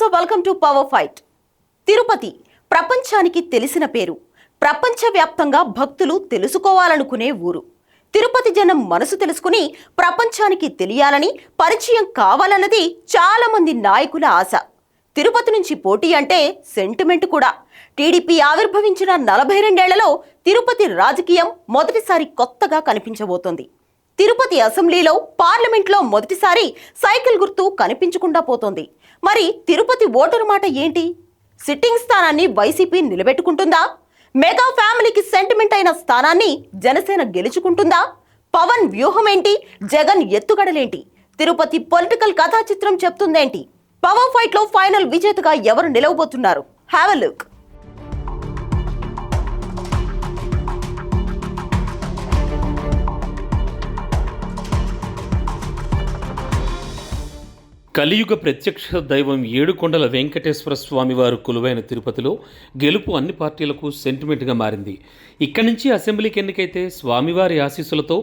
So welcome to power fight Tirupati ప్రపంచానికి తెలిసిన పేరు. ప్రపంచవ్యాప్తంగా భక్తులు తెలుసుకోవాలనుకునే ఊరు. తిరుపతి జనం మనసు తెలుసుకుని ప్రపంచానికి తెలియాలని పరిచయం కావాలన్నది చాలామంది నాయకుల ఆశ. తిరుపతి నుంచి పోటీ అంటే సెంటిమెంట్ కూడా. టీడీపీ ఆవిర్భవించిన నలభై రెండేళ్ళలో తిరుపతి రాజకీయం మొదటిసారి కొత్తగా కనిపించబోతోంది. తిరుపతి అసెంబ్లీలో పార్లమెంట్లో మొదటిసారి సైకిల్ గుర్తు కనిపించకుండా పోతోంది. మరి తిరుపతి ఓటరు మాట ఏంటి? సిట్టింగ్ స్థానాన్ని వైసీపీ నిలబెట్టుకుంటుందా? మెగా ఫ్యామిలీకి సెంటిమెంట్ అయిన స్థానాన్ని జనసేన గెలుచుకుంటుందా? పవన్ వ్యూహం ఏంటి జగన్ ఎత్తుగడలేంటి? తిరుపతి పొలిటికల్ కథా చిత్రం చెప్తుందేంటి? పవర్ ఫైట్లో ఫైనల్ విజేతగా ఎవరు నిలవబోతున్నారు? హ్యావ్ అ లుక్ కలియుగ ప్రత్యక్ష దైవం ఏడుకొండల వెంకటేశ్వర స్వామివారు కొలువైన తిరుపతిలో గెలుపు అన్ని పార్టీలకు సెంటిమెంట్గా మారింది. ఇక్కడి నుంచి అసెంబ్లీకి ఎన్నికైతే స్వామివారి ఆశీస్సులతో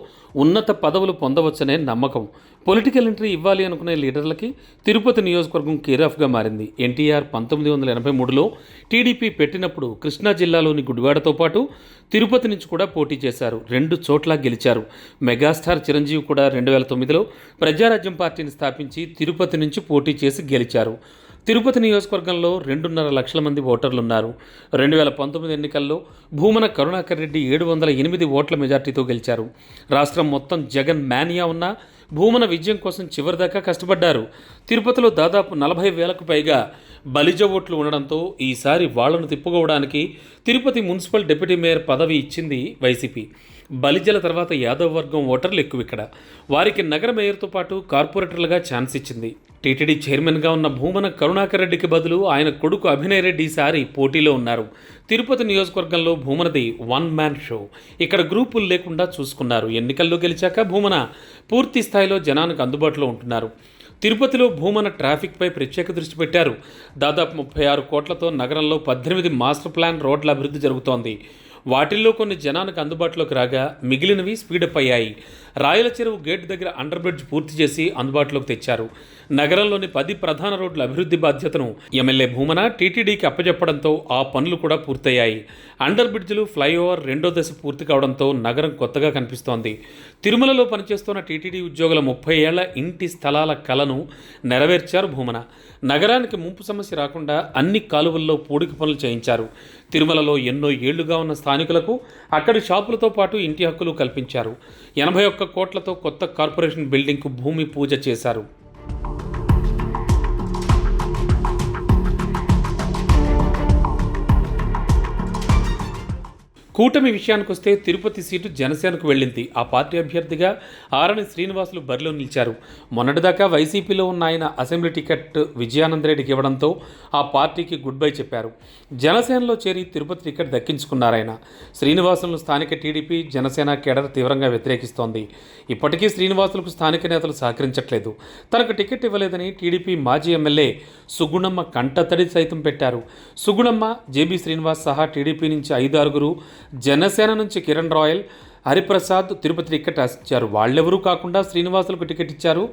ఉన్నత పదవులు పొందవచ్చనే నమ్మకం. పొలిటికల్ ఎంట్రీ ఇవ్వాలి అనుకునే లీడర్లకి తిరుపతి నియోజకవర్గం కేరాఫ్గా మారింది. ఎన్టీఆర్ పంతొమ్మిది వందల ఎనభై మూడులో టీడీపీ పెట్టినప్పుడు కృష్ణా జిల్లాలోని గుడివాడతో పాటు తిరుపతి నుంచి కూడా పోటీ చేశారు. రెండు చోట్ల గెలిచారు. మెగాస్టార్ చిరంజీవి కూడా రెండు వేల తొమ్మిదిలో ప్రజారాజ్యం పార్టీని స్థాపించి తిరుపతి నుంచి పోటీ చేసి గెలిచారు. తిరుపతి నియోజకవర్గంలో రెండున్నర లక్షల మంది ఓటర్లు ఉన్నారు రెండు వేల పంతొమ్మిది ఎన్నికల్లో భూమన కరుణాకర్ రెడ్డి ఏడు వందల ఎనిమిది ఓట్ల మెజార్టీతో గెలిచారు. రాష్ట్రం మొత్తం జగన్ మానియా ఉన్న భూమన విజయం కోసం చివరిదాకా కష్టపడ్డారు. తిరుపతిలో దాదాపు నలభై వేలకు పైగా బలిజ ఓట్లు ఉండడంతో ఈసారి వాళ్ళను తిప్పుకోవడానికి తిరుపతి మున్సిపల్ డిప్యూటీ మేయర్ పదవి ఇచ్చింది వైసీపీ. బలిజల తర్వాత యాదవ్ వర్గం ఓటర్లు ఎక్కువ ఇక్కడ. వారికి నగర మేయర్తో పాటు కార్పొరేటర్లుగా ఛాన్స్ ఇచ్చింది. టీటీడీ చైర్మన్గా ఉన్న భూమన కరుణాకర్ రెడ్డికి బదులు ఆయన కొడుకు అభినయ్ రెడ్డి ఈసారి పోటీలో ఉన్నారు. తిరుపతి నియోజకవర్గంలో భూమనది వన్ మ్యాన్ షో. ఇక్కడ గ్రూపులు లేకుండా చూసుకున్నారు. ఎన్నికల్లో గెలిచాక భూమన పూర్తి స్థాయిలో జనానికి అందుబాటులో ఉంటున్నారు. తిరుపతిలో భూమన ట్రాఫిక్పై ప్రత్యేక దృష్టి పెట్టారు. దాదాపు ముప్పై ఆరు కోట్లతో నగరంలో పద్దెనిమిది మాస్టర్ ప్లాన్ రోడ్ల అభివృద్ధి జరుగుతోంది. వాటిల్లో కొన్ని జనానికి అందుబాటులోకి రాగా మిగిలినవి స్పీడప్ అయ్యాయి. రాయల చెరువు గేట్ దగ్గర అండర్ బ్రిడ్జ్ పూర్తి చేసి అందుబాటులోకి తెచ్చారు. నగరంలోని పది ప్రధాన రోడ్ల అభివృద్ధి బాధ్యతను ఎమ్మెల్యే భూమన టీటీడీకి అప్పచెప్పడంతో ఆ పనులు కూడా పూర్తయ్యాయి. అండర్ బ్రిడ్జ్లు ఫ్లైఓవర్ రెండో దశ పూర్తి కావడంతో నగరం కొత్తగా కనిపిస్తోంది. తిరుమలలో పనిచేస్తున్న టీటీడీ ఉద్యోగుల ముప్పై ఏళ్ళ ఇంటి స్థలాల కలను నెరవేర్చారు భూమన. నగరానికి ముంపు సమస్య రాకుండా అన్ని కాలువల్లో పూడిక పనులు చేయించారు. తిరుమలలో ఎన్నో ఏళ్ళుగా ఉన్న స్థానికులకు అక్కడి షాపులతో పాటు ఇంటి హక్కులు కల్పించారు. ఎనభై ఒక్క కోట్లతో కొత్త కార్పొరేషన్ బిల్డింగ్కు భూమి పూజ చేశారు. కూటమి విషయానికి వస్తే తిరుపతి సీటు జనసేనకు వెళ్ళింది. ఆ పార్టీ అభ్యర్థిగా ఆరణి శ్రీనివాసులు బరిలో నిలిచారు. మొన్నటిదాకా వైసీపీలో ఉన్న ఆయన అసెంబ్లీ టికెట్ విజయానందరెడ్డికి ఇవ్వడంతో ఆ పార్టీకి గుడ్ బై చెప్పారు. జనసేనలో చేరి తిరుపతి టికెట్ దక్కించుకున్నారాయన శ్రీనివాసులను స్థానిక టీడీపీ జనసేన కేడర్ తీవ్రంగా వ్యతిరేకిస్తోంది. ఇప్పటికీ శ్రీనివాసులకు స్థానిక నేతలు సహకరించట్లేదు. తనకు టికెట్ ఇవ్వలేదని టీడీపీ మాజీ ఎమ్మెల్యే సుగుణమ్మ కంటతడి సైతం పెట్టారు. సుగుణమ్మ జేబీ శ్రీనివాస్ సహా టీడీపీ నుంచి ఐదు ఆరుగురు జనసేన నుంచి కిరణ్ రాయల్ హరిప్రసాద్ తిరుపతి టికెట్ ఇచ్చారు వాళ్ళెవరూ కాకుండా శ్రీనివాసులకు టికెట్ ఇచ్చారు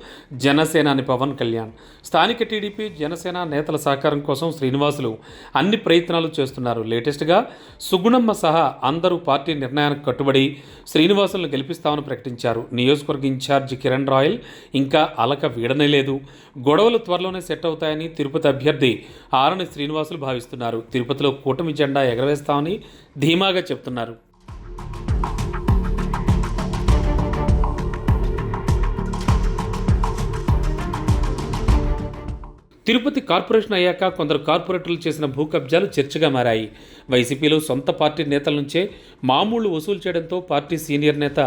జనసేనాని పవన్ కళ్యాణ్. స్థానిక టీడీపీ జనసేన నేతల సహకారం కోసం శ్రీనివాసులు అన్ని ప్రయత్నాలు చేస్తున్నారు. లేటెస్ట్గా సుగుణమ్మ సహా అందరూ పార్టీ నిర్ణయానికి కట్టుబడి శ్రీనివాసులను గెలిపిస్తామని ప్రకటించారు. నియోజకవర్గ ఇన్ఛార్జ్ కిరణ్ రాయల్ ఇంకా అలక వీడనే లేదు. గొడవలు త్వరలోనే సెట్ అవుతాయని తిరుపతి అభ్యర్థి ఆరణి శ్రీనివాసులు భావిస్తున్నారు. తిరుపతిలో కూటమి జెండా ఎగరవేస్తామని ధీమాగా చెప్తున్నారు. తిరుపతి కార్పొరేషన్ అయ్యాక కొందరు కార్పొరేటర్లు చేసిన భూ కబ్జాలు చర్చగా మారాయి. వైసీపీలో సొంత పార్టీ నేతల నుంచే మామూలు వసూలు చేయడంతో పార్టీ సీనియర్ నేత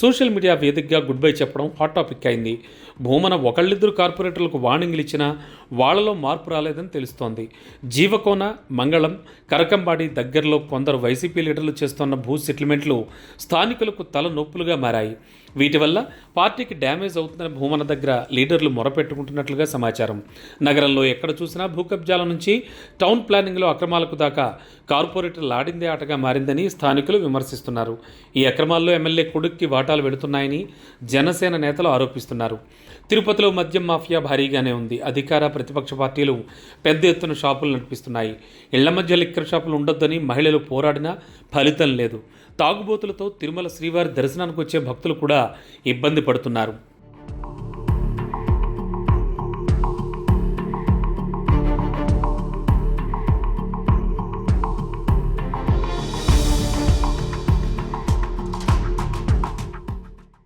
సోషల్ మీడియా వేదికగా గుడ్ బై చెప్పడం హాట్ టాపిక్ అయింది. భూమన ఒకళ్ళిద్దరు కార్పొరేటర్లకు వార్నింగ్లు ఇచ్చినా వాళ్ళలో మార్పు రాలేదని తెలుస్తోంది. జీవకోన మంగళం కరకంబాడి దగ్గరలో కొందరు వైసీపీ లీడర్లు చేస్తున్న భూ సెటిల్మెంట్లు స్థానికులకు తల నొప్పులుగా మారాయి. వీటి వల్ల పార్టీకి డ్యామేజ్ అవుతున్న భూమన దగ్గర లీడర్లు మొరపెట్టుకుంటున్నట్లుగా సమాచారం. నగరంలో ఎక్కడ చూసినా భూకబ్జాల నుంచి టౌన్ ప్లానింగ్లో అక్రమాలకు దాకా కార్పొరేటర్ లాడిందే ఆటగా మారిందని స్థానికులు విమర్శిస్తున్నారు. ఈ అక్రమాల్లో ఎమ్మెల్యే కొడుక్కి వాటాలు వెడుతున్నాయని జనసేన నేతలు ఆరోపిస్తున్నారు. తిరుపతిలో మద్యం మాఫియా భారీగానే ఉంది. అధికార ప్రతిపక్ష పార్టీలు పెద్ద ఎత్తున షాపులు నడిపిస్తున్నాయి. ఇళ్ళ మధ్య లిక్కర్ షాపులు ఉండొద్దని మహిళలు పోరాడినా ఫలితం లేదు. తాగుబోతులతో తిరుమల శ్రీవారి దర్శనానికి వచ్చే భక్తులు కూడా ఇబ్బంది పడుతున్నారు.